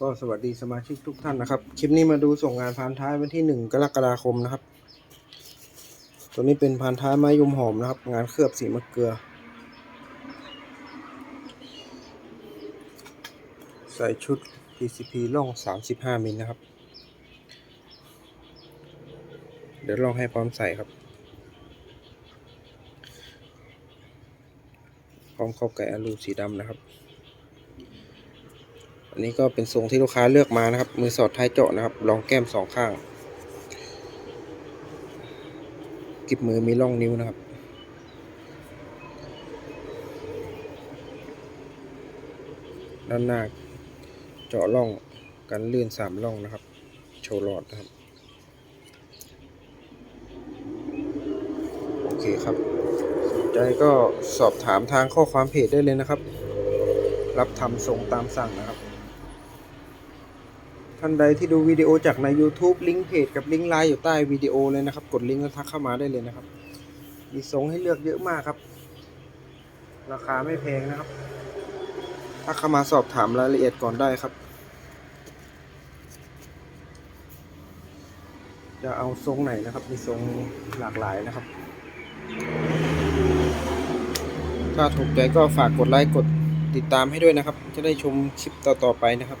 ก็สวัสดีสมาชิกทุกท่านนะครับ คลิปนี้มาดูส่งงานพานท้ายวันที่หนึ่งกรกฎาคมนะครับ ตัวนี้เป็นพานท้ายไม้ยุมหอมนะครับ งานเคลือบสีมะเกลือ ใส่ชุด PCP ล่อง 35มิลนะครับ เดี๋ยวลองให้พร้อมใส่ครับ พร้อมเข้าไก่อลูสีดำนะครับ อันนี้ก็เป็นทรงที่ลูกค้าเลือกมานะครับ มือสอดท้ายเจาะนะครับรองแก้มสองข้างกิบมือมีร่องนิ้วนะครับด้านหน้าเจาะร่องกันลื่นสามร่องนะครับ โชว์หลอดนะครับ โอเคครับสนใจก็สอบถามทางข้อความเพจได้เลยนะครับ รับทำทรงตามสั่งนะครับ ท่านใดที่ดูวิดีโอจากใน YouTube ลิงก์เพจกับลิงก์ไลน์อยู่ใต้วิดีโอเลยนะครับ กดลิงก์แล้วทักเข้ามาได้เลยนะครับ มีทรงให้เลือกเยอะมากครับ ราคาไม่แพงนะครับถ้าเข้ามาสอบถามรายละเอียดก่อนได้ครับ จะเอาทรงไหนนะครับ มีทรงหลากหลายนะครับ ถ้าถูกใจก็ฝากกดไลค์กดติดตามให้ด้วยนะครับ จะได้ชมคลิปต่อๆไปนะครับ